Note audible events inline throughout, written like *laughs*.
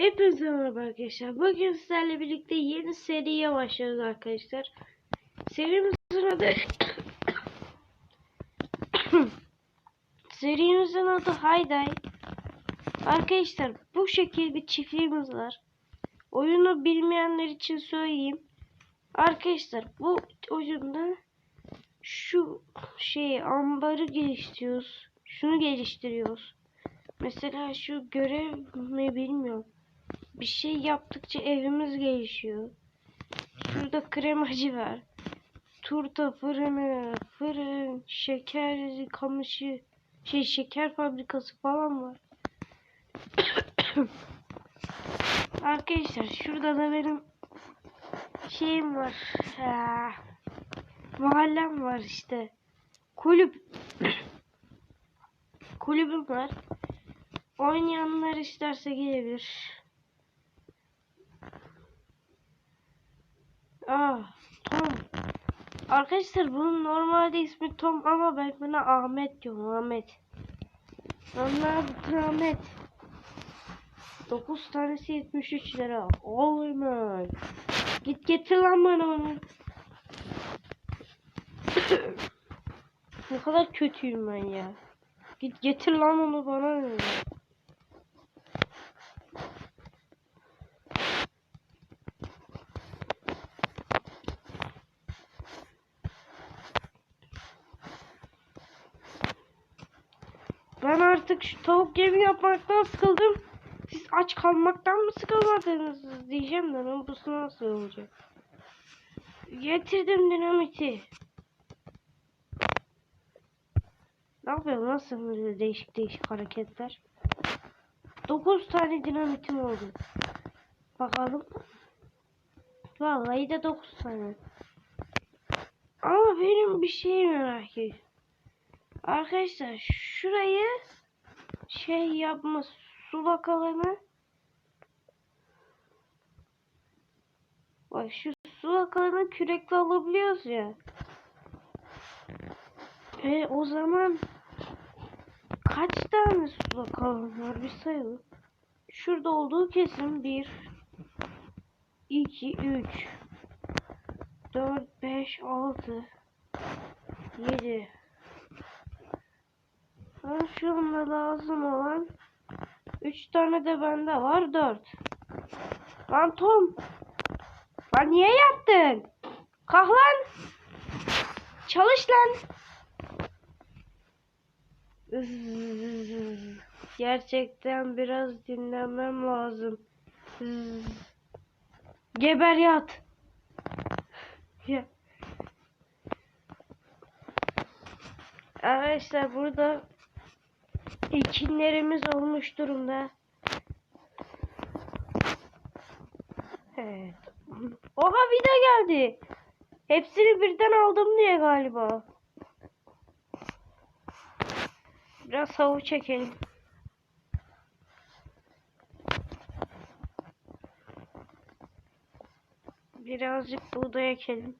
Hepinize merhaba arkadaşlar. Bugün sizlerle birlikte yeni seriye başlıyoruz arkadaşlar. Serimizin adı *coughs* Serimizin adı Hayday. Arkadaşlar bu şekil bir çiftliğimiz var. Oyunu bilmeyenler için söyleyeyim. Arkadaşlar bu oyunda şu şey ambarı geliştiriyoruz. Şunu geliştiriyoruz. Mesela şu görev mi bilmiyorum. Bir şey yaptıkça evimiz gelişiyor. Şurada kremacı var. Turta fırını, fırın, şeker kamışı, şey şeker fabrikası falan var. *coughs* Arkadaşlar şurada da benim şeyim var. Ah, mahallem var işte. Kulüp. *coughs* Kulübüm var. Oynayanlar isterse gelebilir. Ah, Tom. Arkadaşlar bunun normalde ismi Tom ama ben buna Ahmet diyorum. Ahmet. Onlar Ahmet. 9 tanesi 73 lira. Oy man. Git getir lan bana onu. ne kadar kötüyüm ben ya. Git getir lan onu bana. ne? Ben artık şu tavuk yemi yapmaktan sıkıldım. Siz aç kalmaktan mı sıkılmadınız diyeceğim de lan bu nasıl olacak? Getirdim dinamiti. Ne yapıyor nasıl böyle değişik değişik hareketler? 9 tane dinamitim oldu. Bakalım. Vallahi de 9 tane. Ama benim bir şey merak ediyorum. Arkadaşlar şurayı şey yapma sulak alanı Bak şu sulak alanı kürekle alabiliyoruz ya. E o zaman kaç tane sulak alan var bir sayalım. Şurada olduğu kesin 1 2 3 4 5 6 7 Ha, şu anda lazım olan 3 tane de bende var 4. Lan Tom. Lan niye yattın? Kalk lan. Çalış lan. Gerçekten biraz dinlenmem lazım. Geber yat. Ya. Arkadaşlar burada ekinlerimiz olmuş durumda. Evet. Oha video geldi. Hepsini birden aldım diye galiba. Biraz havu çekelim. Birazcık buğday ekelim.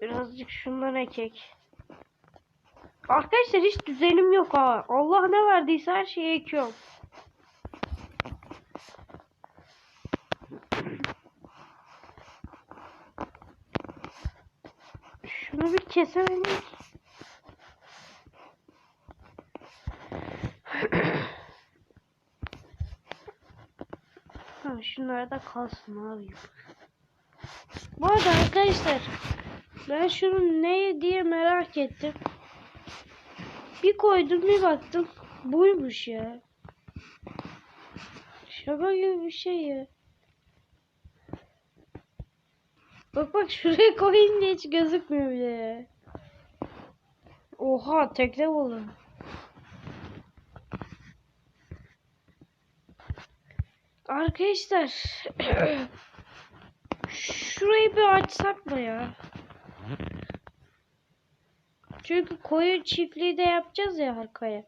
Birazcık şundan ekek. Arkadaşlar hiç düzenim yok ha. Allah ne verdiyse her şeyi ekiyorum. Şunu bir kesemedik. ha, şunlar da kalsın abi. Bu arada arkadaşlar ben şunu ne diye merak ettim. Bir koydum bir baktım. Buymuş ya. Şaka gibi bir şey ya. Bak bak şuraya koyunca hiç gözükmüyor bile ya. Oha tekne buldum. Arkadaşlar *clears throat* şurayı bir açsak mı ya? Çünkü koyun çiftliği de yapacağız ya arkaya.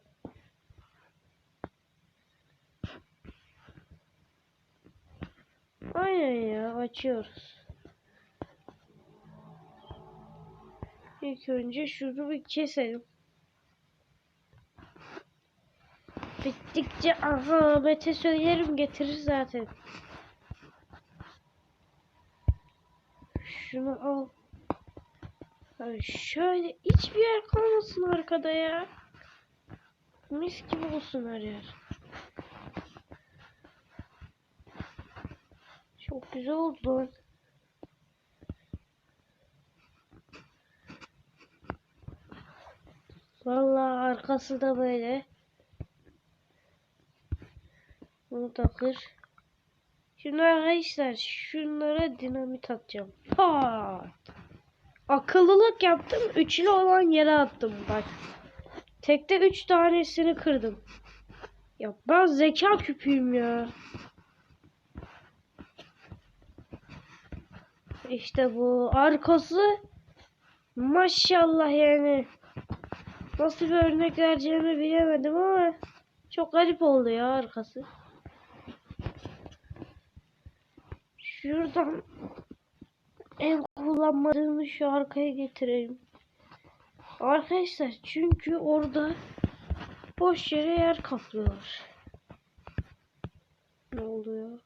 Aynen ya açıyoruz. İlk önce şunu bir keselim. Bittikçe aha Mete söylerim getirir zaten. Şunu al. Şöyle hiçbir yer kalmasın arkada ya. Mis gibi olsun her yer. Çok güzel oldu. Vallahi arkası da böyle. Bunu takır. Şimdi arkadaşlar şunlara dinamit atacağım. Pat. Akıllılık yaptım. Üçlü olan yere attım bak. Tekte üç tanesini kırdım. Ya ben zeka küpüyüm ya. İşte bu arkası maşallah yani. Nasıl bir örnek vereceğimi bilemedim ama çok garip oldu ya arkası. Şuradan en kullanmadığımı şu arkaya getireyim. Arkadaşlar çünkü orada boş yere yer kaplıyorlar. Ne oluyor?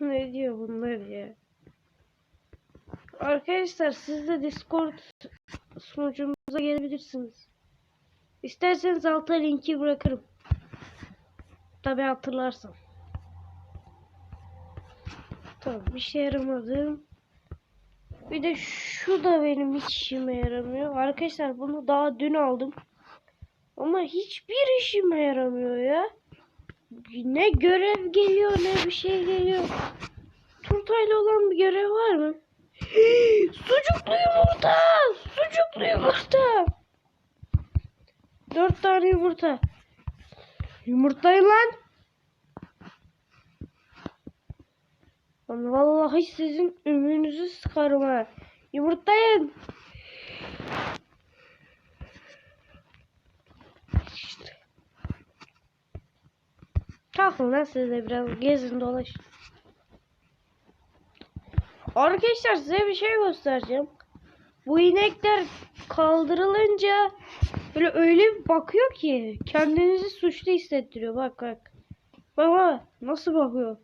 ne diyor bunlar ya? Arkadaşlar siz de Discord sunucumuza gelebilirsiniz. İsterseniz alta linki bırakırım. Tabi hatırlarsam. Tamam bir şey yaramadı. Bir de şu da benim hiç işime yaramıyor. Arkadaşlar bunu daha dün aldım. Ama hiçbir işime yaramıyor ya. Ne görev geliyor ne bir şey geliyor. Turtayla olan bir görev var mı? *gasps* Sucuklu yumurta! Sucuklu yumurta! Dört tane yumurta. Yumurtlayın lan! Lan vallahi sizin ümünüzü sıkarım ha. Yumurtlayın! İşte. Kalkın lan siz de biraz gezin dolaşın. Arkadaşlar size bir şey göstereceğim. Bu inekler kaldırılınca böyle öyle bir bakıyor ki kendinizi suçlu hissettiriyor. Bak bak. Baba nasıl bakıyor?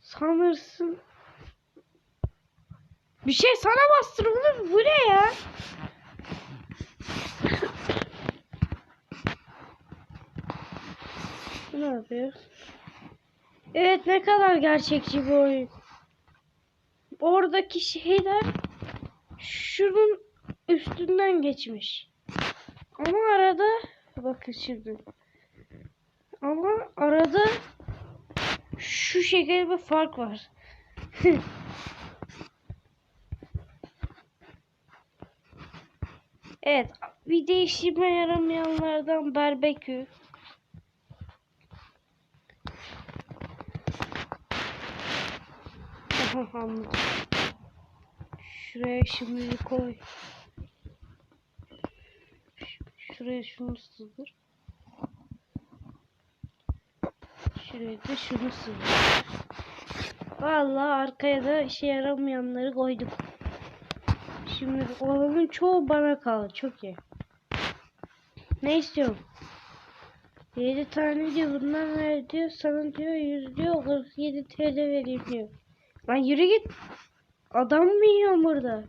Sanırsın. Bir şey sana bastırılır. Bu ne ya? Bu ne yapıyor? Evet ne kadar gerçekçi bir oyun. Oradaki şeyler şunun üstünden geçmiş. Ama arada bakın şimdi. Ama arada şu şekilde bir fark var. *laughs* evet bir değişime yaramayanlardan barbekü. Aha, anladım. Şuraya şimdi koy. Şuraya şunu sığdır. Şuraya da şunu sığdır. Vallahi arkaya da işe yaramayanları koyduk. Şimdi olanın çoğu bana kaldı. Çok iyi. Ne istiyorum? 7 tane diyor bundan ver diyor. Sana diyor 100 diyor 47 TL vereyim diyor. Lan yürü git. Adam mı yiyor burada?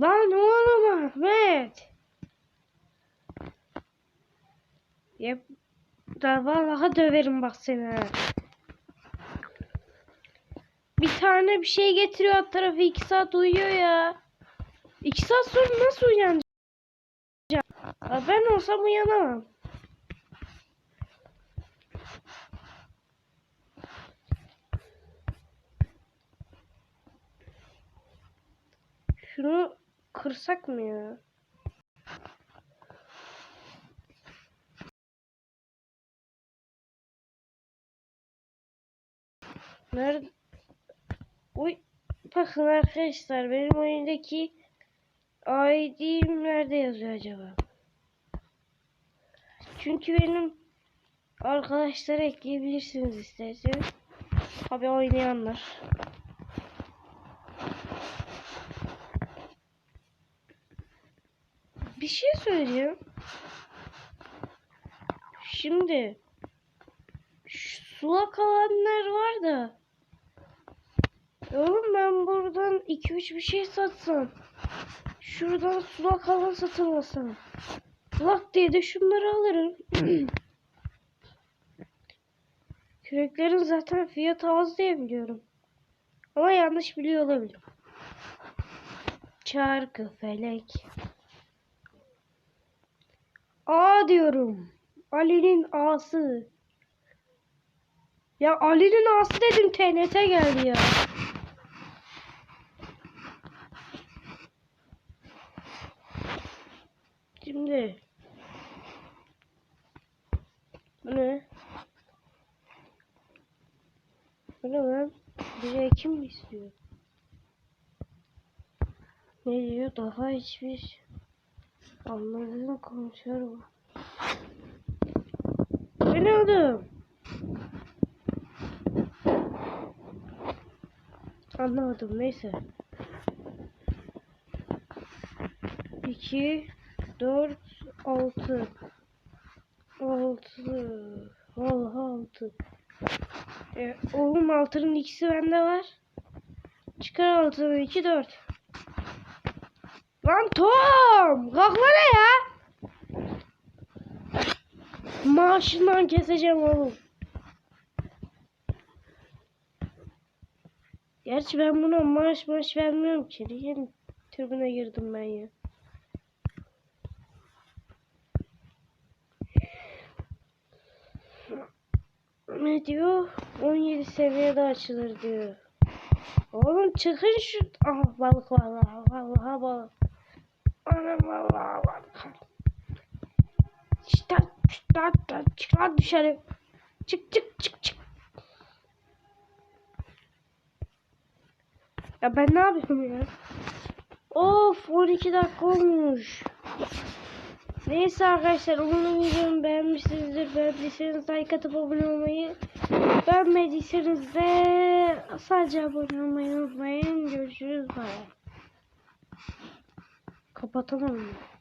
Lan oğlum Ahmet. Yap. Da vallahi döverim bak seni. Bir tane bir şey getiriyor alt tarafı iki saat uyuyor ya. İki saat sonra nasıl uyanacağım? Ya Ben olsam uyanamam. Şunu kırsak mı ya? Nerede? Uy. Bakın arkadaşlar benim oyundaki ID'm nerede yazıyor acaba? Çünkü benim arkadaşları ekleyebilirsiniz isterseniz. Tabi oynayanlar. Bir şey söyleyeceğim. Şimdi şu sulak alanlar var da Oğlum ben buradan 2-3 bir şey satsam. Şuradan sulak alan satın alsam. Sulak diye de şunları alırım. *clears throat* Küreklerin zaten fiyatı az diye biliyorum. Ama yanlış biliyor olabilirim. Çarkı felek. A diyorum. Ali'nin A'sı. Ya Ali'nin A'sı dedim TNT geldi ya. Şimdi. Bu ne? Bu ne lan? Bize kim mi istiyor? Ne diyor? Daha hiçbir anladığım konuşuyor bu. Bu ne oğlum? Anlamadım neyse. 2 4 6 6 Vallahi 6 e, Oğlum altının ikisi bende var. Çıkar altını 2 4 Lan Tom! Kalksana ya! Maaşından keseceğim oğlum. Gerçi ben buna maaş maaş vermiyorum ki. Yeni tribüne girdim ben ya. Ne diyor? 17 seviyede açılır diyor. Oğlum çıkın şu... Ah balık vallahi vallahi balık. Anam vallahi balık. İşte çık lan çık lan dışarı. Çık çık çık çık. Ya ben ne yapıyorum ya? Of 12 dakika olmuş. Neyse arkadaşlar umarım videomu beğenmişsinizdir. Beğendiyseniz like atıp abone olmayı beğenmediyseniz de sadece abone olmayı unutmayın. Görüşürüz. Bye. Kapatamam. mı?